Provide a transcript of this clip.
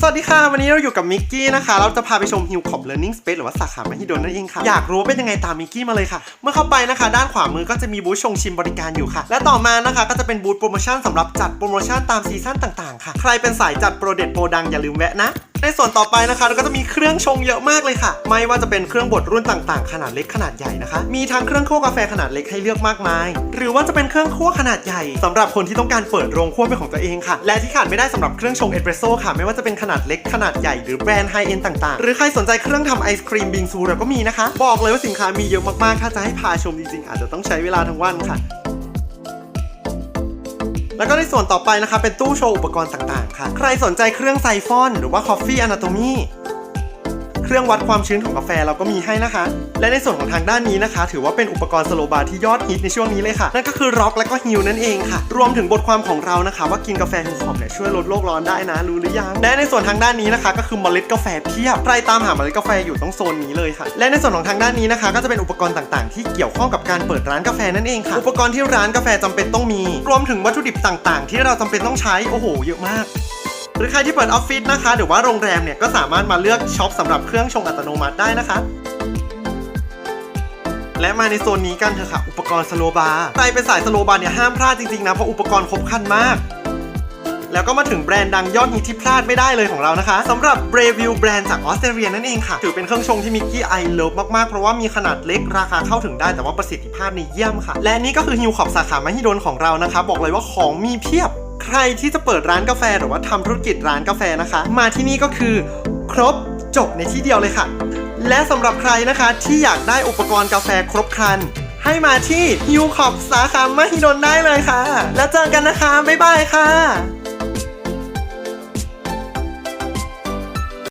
สวัสดีค่ะ วันนี้เราอยู่กับมิกกี้นะคะ เราจะพาไปชมฮิวคอปเลิร์นนิ่งสเปซหรือว่าสาขามหิดลนั่นเองค่ะ อยากรู้ว่าเป็นยังไงตามมิกกี้มาเลยค่ะ เมื่อเข้าไปนะคะ ด้านขวามือก็จะมีบูธชงชิมบริการอยู่ค่ะ และต่อมานะคะก็จะเป็นบูธโปรโมชั่นสำหรับจัดโปรโมชั่นตามซีซั่นต่างๆค่ะ ใครเป็นสายจัดโปรเด็ดโปรดังอย่าลืมแวะนะในส่วนต่อไปนะคะเราก็จะมีเครื่องชงเยอะมากเลยค่ะ ไม่ว่าจะเป็นเครื่องบดรุ่นต่างๆ ขนาดเล็กขนาดใหญ่นะคะ มีทั้งเครื่องคั่วกาแฟขนาดเล็กให้เลือกมากมาย หรือว่าจะเป็นเครื่องคั่วขนาดใหญ่สำหรับคนที่ต้องการเปิดโรงคั่วเป็นของตัวเองค่ะ และที่ขาดไม่ได้สำหรับเครื่องชงเอสเปรสโซ่ค่ะ ไม่ว่าจะเป็นขนาดเล็กขนาดใหญ่หรือแบรนด์ไฮเอ็นต่างๆ หรือใครสนใจเครื่องทำไอศครีมบิงซูเราก็มีนะคะ บอกเลยว่าสินค้ามีเยอะมากๆ ถ้าจะให้พาชมจริงๆอาจจะต้องใช้เวลาทั้งวันค่ะ แล้วก็ในส่วนต่อไปนะคะเป็นตู้โชว์อุปกรณ์ต่างๆค่ะ ใครสนใจเครื่องไซฟอน หรือว่า Coffee Anatomy เครื่องวัดความชื้นของกาแฟเราก็มีให้นะคะ และในส่วนของทางด้านนี้นะคะ ถือว่าเป็นอุปกรณ์สโลบาร์ที่ยอดฮิตในช่วงนี้เลยค่ะ นั่นก็คือร็อกและก็ฮิลนั่นเองค่ะ รวมถึงบทความของเรานะคะ ว่ากินกาแฟฮิลคอมเนี่ยช่วยลดโลกร้อนได้นะรู้หรือยังและในส่วนทางด้านนี้นะคะ ก็คือเมล็ดกาแฟเพียบใครตามหาเมล็ดกาแฟอยู่ต้องโซนนี้เลยค่ะ และในส่วนของทางด้านนี้นะคะ ก็จะเป็นอุปกรณ์ต่างๆ ที่เกี่ยวข้องกับการเปิดร้านกาแฟนั่นเองค่ะ อุปกรณ์ที่ร้านกาแฟจำเป็นต้องมี รวมถึงวัตถุดิบต่าง ๆ ที่เราจำเป็นต้องใช้โอ้โห เยอะมาก หรือใครที่เปิดออฟฟิศนะคะหรือว่าโรงแรมเนี่ยก็สามารถมาเลือกช็อปสำหรับเครื่องชงอัตโนมัติได้นะคะและมาในโซนนี้กันเถอะค่ะ อุปกรณ์สโลบาร์ใครเป็นสายสโลบาร์เนี่ยห้ามพลาดจริงๆนะ เพราะอุปกรณ์ครบครันมาก แล้วก็มาถึงแบรนด์ดังยอดฮิตที่พลาดไม่ได้เลยของเรานะคะสำหรับ Breville แบรนด์จากออสเตรเลียนั่นเองค่ะ ถือเป็นเครื่องชงที่มิกกี้ไอเลิฟมากๆ เพราะว่ามีขนาดเล็กราคาเข้าถึงได้แต่ว่าประสิทธิภาพนี่เยี่ยมค่ะ และนี่ก็คือฮิวขอบสาขามหิดลของเรานะคะ บอกเลยว่าของมีเพียบ ใครที่จะเปิดร้านกาแฟหรือว่าทำธุรกิจร้านกาแฟนะคะ มาที่นี่ก็คือ ครบจบในที่เดียวเลยค่ะ และสำหรับใครนะคะที่อยากได้อุปกรณ์กาแฟครบครัน ให้มาที่ฮิวขอบสาขามหิดลได้เลยค่ะ แล้วเจอกันนะคะ บ๊ายบายค่ะ